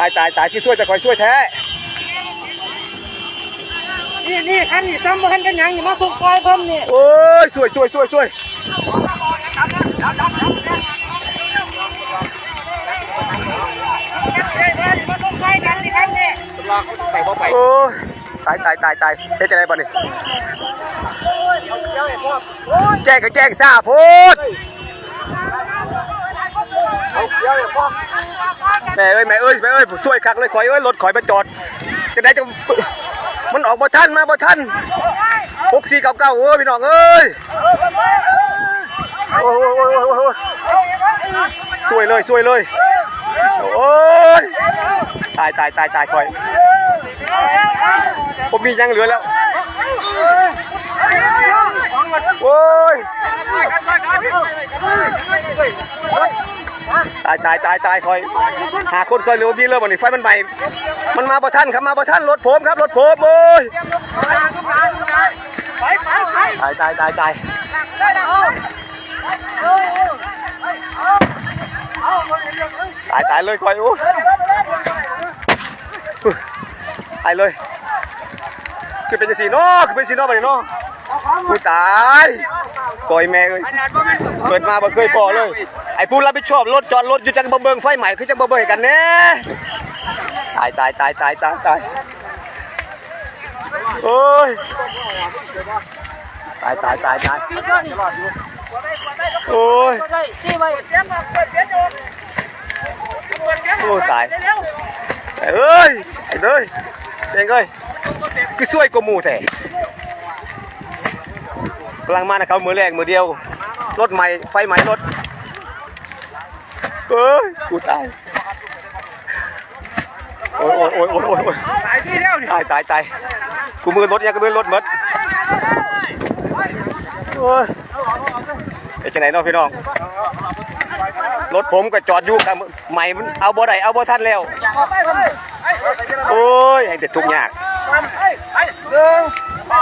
ตายตายตายที่ช่วยจะคอยช่วยแท้ นี่นี่คันนี่ซ้ำมาคันกันหยังนี่มาส่งควายผมนี่โอ้ยช่วยช่วยช่วยช่วยมาส่งควายกันนี่คันนี่โอ้ยตายตายตายตายเฮ็ดจะได้บ่นี่แจ้งก็แจ้งซาโพด แม่เอ้ยแม่เอ้ยแม่เอ้ยช่วยคักเลยขอยเอ้ยรถขอยไปจอด จะได้จะมันออกบ่ทันมาบ่ทันหกสี่เก้าเก้าเอ้ยพี่น้องเอ้ยโอ้โอ้ยโอ้ยโอ้ยโอ้ยช่วยเลยช่วยเลยโอ้ยตายตายตายตายข่อยผมมียังเหลือแล้วโอ้ย ตายตายตายตายคอย หาคนซอยเหลือพี่เริ่มวันนี้ไฟมันใหม่ มันมาประทันครับมาประทันรถผมครับรถผมโอ้ยไปไปไปตายตายตายตายตายตายเลยคอยโอ้ยตายเลยคือเป็นจังสีเนาะคือเป็นสีเนาะไปเนาะ กูตายก่อยแม่เอ้ยเกิดมาบ่เคยพอเลย ไอ้ผู้รับผิดชอบรถจอดรถอยู่จังบ่เบิงไฟใหม่คือจังบ่เบิงกันแน่ตายตายตายตายตายตายโอ้ยตายตายตายตายโอ้ยที่ไว้เตรียมมาเปิดเดี๋ยวอยู่เปิดเดี๋ยวโอ้ยตายเอ้ยไอ้เอ้ยเจ๋งเอ้ยคือช่วยกว่าหมูแท้ กำลังมานะเขามือแรกมือเดียว รถใหม่ไฟใหม่รถเอ้ยกูตายโอ้ยโอ้ยโอ้ยโอ้ยโอ้ยโอ้ยตายที่เร็วนี่ตายตายตายกูมือรถยังก็มือรถหมดโอ้ยไอ้จังไหนเน้องพี่น้อง รถผมก็จอดอยู่กับใหม่มันเอาบ่ได้เอาบ่ทันแล้ว โอ้ยให้เด็ดทุกอย่าง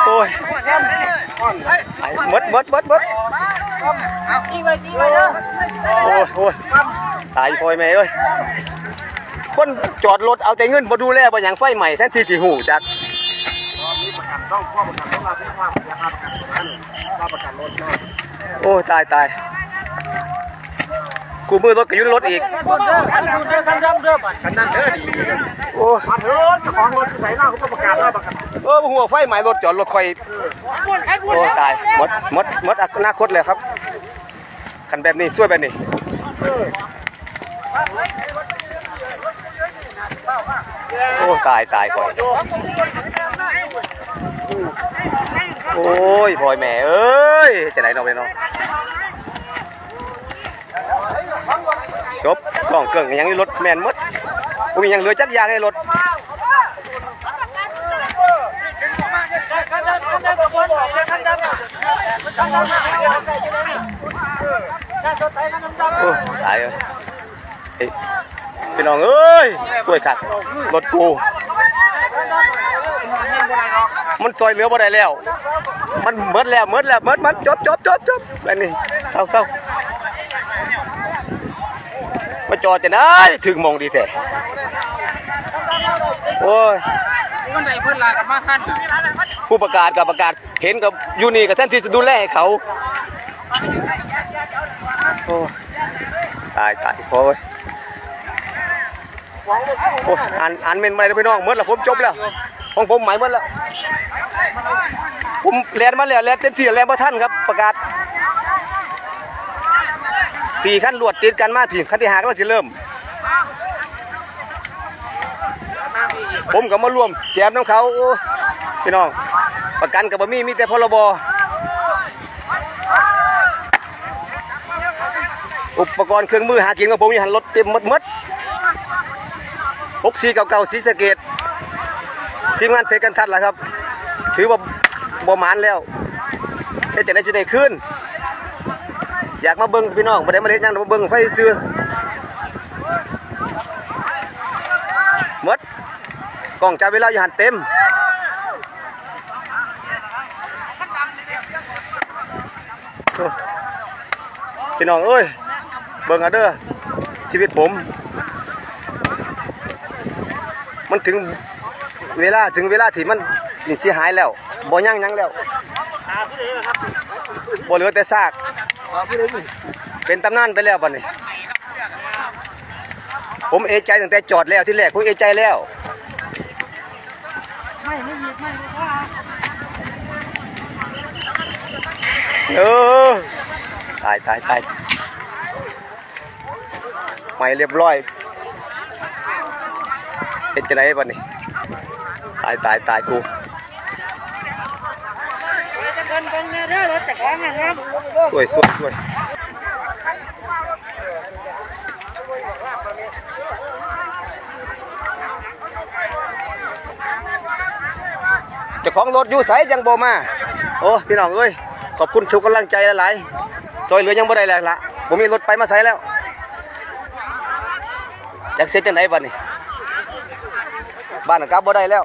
โอ้ยไอ้ห มดมดมดมดที่ไว้ที่ไว้เด้อโอ้ยโหตายพ่อยแม่เอ้ยคนจอดรถเอาแต่เงินมาดูแลบ่อยังไฟใหม่แท้ที่สิหูจักโอ้ตายตาย กูมือรถก็อยุ่นรถอีกคันดูเด้อคันดำเด้อบัดคันนั้นเด้อดีโอ้มาเถิดของรถใส่หน้าเขาประกาศแล้วประกาศเออหัวไฟใหม่รถจอดรถคอยบุญใครบุญโอ้ตายหมดหมดหมดอนาคตเลยครับคันแบบนี้ช่วยแบบนี้โอ้ตายตายคอยโอ้ยพลอยแม่เอ้ยจะไหนน้องไปน้อง จบกล่องเกิ่งยังรถแมนมดผมยังเหลือจักยางในรถโอ้ตายเลยเอ้ยพี่น้องเอ้ยช่วยขัดรถกูมันซอยเหลือบ่ได้แล้ว มันเมิดแล้วเมิดแล้วเมิดมันจบจบจบจบแล้วนี่เศร้าเศร้า จอดจะได้ถึงมองดีแท้โอ้ยคนใดเพิ่นลากันมาคันผู้ประกาศกับประกาศเห็นกับอยูนี่กับท่านที่จะดูแลให้เขาโอ้ยตายตายโอ้ยโอ้ยอ่านอ่านเมนมาเลยพี่น้องเมื่อแล้วผมจบแล้วของผมหมายเมื่อแล้วผมแลนมาแล้วแลนเต็มที่แลนมาท่านครับประกาศ สี่ขั้นรวดติดกันมาทีขั้นที่หาก็จะเริ่ม ผมก็มาร่วมแจมน้ำเขาพี่น้องประกันกับบะมี่มีแต่พรบอุปกรณ์เครื่องมือหากินของผมอยังหันรถเต็มมดมดหกสี่เก่าๆสีสเกตทีมงานเพชรกันทัดแหละครับ ถือว่าบ่มานแล้วเฮ็ดจะได้สิได้ขึ้น อยากมาเบิ่งพี่น้องบ่ได้มาเฮ็ดหยังมาเบิ่งไฟซื้อหมดกล้องจับเวลาอยู่หันเต็มพี่น้องเอ้ยเบิ่งเอาเด้อชีวิตผม มันถึงเวลาถึงเวลาที่มันนี่สิหายแล้วบ่ยั่งยังแล้วบ่เหลือแต่ซาก เป็นตำนานไปแล้วบัดนี้ผมเอใจตั้งแต่จอดแล้วที่แรกผมเอใจแล้วไม่ไม่หยิบไม่ไม่ว่าเออตายตายตายไม่เรียบร้อย เป็นจะไหนบัดนี้ตายตายตายกู จะเกินกันเนี่ยเด้อรถจักรยานะครัสวยสวยสวยเจ้าของรถอยู่ไสยังบ่มาโอ้พี่น้องเอ้ยขอบคุณทุกกำลังใจหลายๆซอยเหลือยังบ่ได้แล้วละผมมีรถไปมาใส่แล้วอยากเสร็จจังไหนบัดนี้บ้านนกลับบ่ได้แล้ว